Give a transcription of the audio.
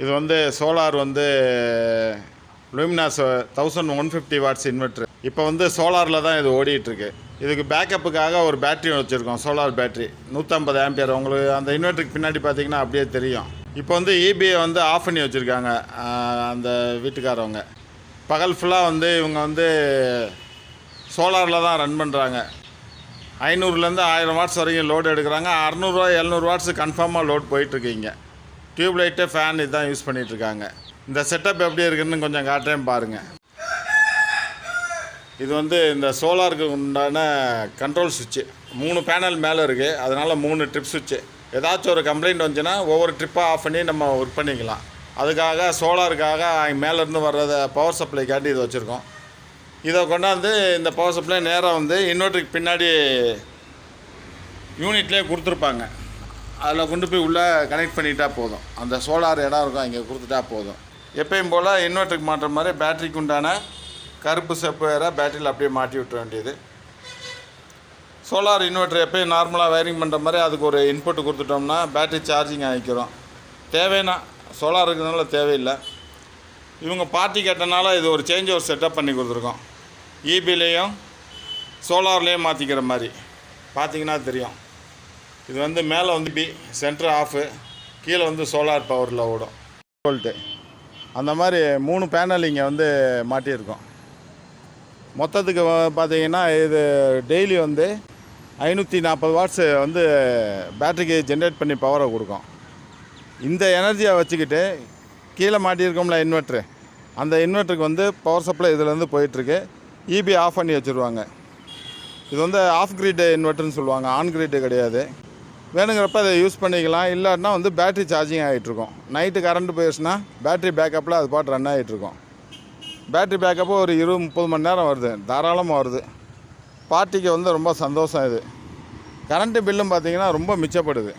இது வந்து சோலார் வந்து Luminous thousand one fifty watts inverter இப்போ வந்து சோலாரில் தான் இது ஓடிட்டுருக்கு. இதுக்கு பேக்கப்புக்காக ஒரு பேட்டரி வச்சுருக்கோம் சோலார் பேட்ரி நூற்றம்பது ஆம்பியர் உங்களுக்கு அந்த இன்வெர்ட்டருக்கு பின்னாடி பார்த்தீங்கன்னா அப்படியே தெரியும். இப்போ வந்து இபிஐ வந்து ஆஃப் பண்ணி வச்சுருக்காங்க அந்த வீட்டுக்காரவங்க. பகல் ஃபுல்லாக வந்து இவங்க வந்து சோலாரில் தான் ரன் பண்ணுறாங்க ஐநூறுலேருந்து ஆயிரம் வாட்ஸ் வரைக்கும் லோடு எடுக்கிறாங்க. அறநூறுவா எழுநூறு வாட்ஸ் கன்ஃபார்மாக லோட் போயிட்டுருக்கீங்க டியூப் லைட்டு ஃபேன் இதுதான் யூஸ் பண்ணிகிட்ருக்காங்க இந்த செட்டப் எப்படி இருக்குதுன்னு கொஞ்சம் காட்டுறேன் பாருங்கள் இது வந்து இந்த சோலாருக்கு உண்டான கண்ட்ரோல் சுவிட்சு மூணு பேனல் மேலே இருக்குது அதனால் மூணு ட்ரிப் சுவிட்சு ஏதாச்சும் ஒரு கம்ப்ளைண்ட் வந்துச்சுன்னா ஒவ்வொரு ட்ரிப்பாக ஆஃப் பண்ணி நம்ம ஒர்க் பண்ணிக்கலாம். அதுக்காக சோலாருக்காக மேலேருந்து வர்றத பவர் சப்ளைக்காண்டி இது வச்சுருக்கோம். இதை கொண்டாந்து இந்த பவர் சப்ளை நேராக வந்து இன்வெர்ட்டருக்கு பின்னாடி யூனிட்லேயே கொடுத்துருப்பாங்க. அதில் கொண்டு போய் உள்ளே கனெக்ட் பண்ணிட்டா போதும். அந்த சோலார் இடம் இருக்கும் இங்கே கொடுத்துட்டா போதும். எப்பயும் போல் இன்வெர்ட்டருக்கு மாட்டுற மாதிரி பேட்டரிக்கு உண்டான கருப்பு செப்பு வேற பேட்டரியில் அப்படியே மாட்டி விட்டுற வேண்டியது. சோலார் இன்வெர்ட்டர் எப்பயும் நார்மலாக வயரிங் பண்ணுற மாதிரி அதுக்கு ஒரு இன்புட் கொடுத்துட்டோம்னா பேட்டரி சார்ஜிங் ஆகிக்கிறோம். தேவைன்னா சோலார் இருக்கிறதுனால தேவையில்லை. இவங்க பார்ட்டி கேட்டனால இது ஒரு சேஞ்ச் ஒரு செட்டப் பண்ணி கொடுத்துருக்கோம். E இபிலேயும் சோலார்லேயும் மாற்றிக்கிற மாதிரி. பார்த்தீங்கன்னா தெரியும். இது வந்து மேலே வந்து பி சென்டர் ஆஃபு கீழே வந்து சோலார் பவரில் ஓடும். வோல்ட்டு அந்த மாதிரி மூணு பேனல் இங்கே வந்து மாட்டியிருக்கோம். மொத்தத்துக்கு பார்த்தீங்கன்னா இது டெய்லி வந்து ஐநூற்றி நாற்பது வாட்ஸு வந்து பேட்டரிக்கு ஜென்ரேட் பண்ணி பவரை கொடுக்கும். இந்த எனர்ஜியை வச்சுக்கிட்டு கீழே மாட்டியிருக்கோம்ல இன்வெர்ட்ரு அந்த இன்வெர்ட்டருக்கு வந்து பவர் சப்ளை இதுலேருந்து போயிட்டுருக்கு. இபி ஆஃப் பண்ணி வச்சுருவாங்க. இது வந்து ஆஃப் கிரிட் இன்வெர்ட்டர்னு சொல்லுவாங்க. ஆன் கிரிட்டு கிடையாது. வேணுங்கிறப்ப அதை யூஸ் பண்ணிக்கலாம். இல்லாட்டினா வந்து பேட்ரி சார்ஜிங் ஆகிட்டுருக்கும் நைட்டு கரண்ட் போயிடுச்சுன்னா பேட்ரி பேக்கப்பில் அது பாட்டு ரன் ஆகிட்டுருக்கும் பேட்டரி பேக்கப்பு ஒரு இருபது முப்பது மணி நேரம் வருது. தாராளமாக வருது. பார்ட்டிக்கு வந்து ரொம்ப சந்தோஷம் இது. கரண்ட்டு பில்லும் பார்த்தீங்கன்னா ரொம்ப மிச்சப்படுது.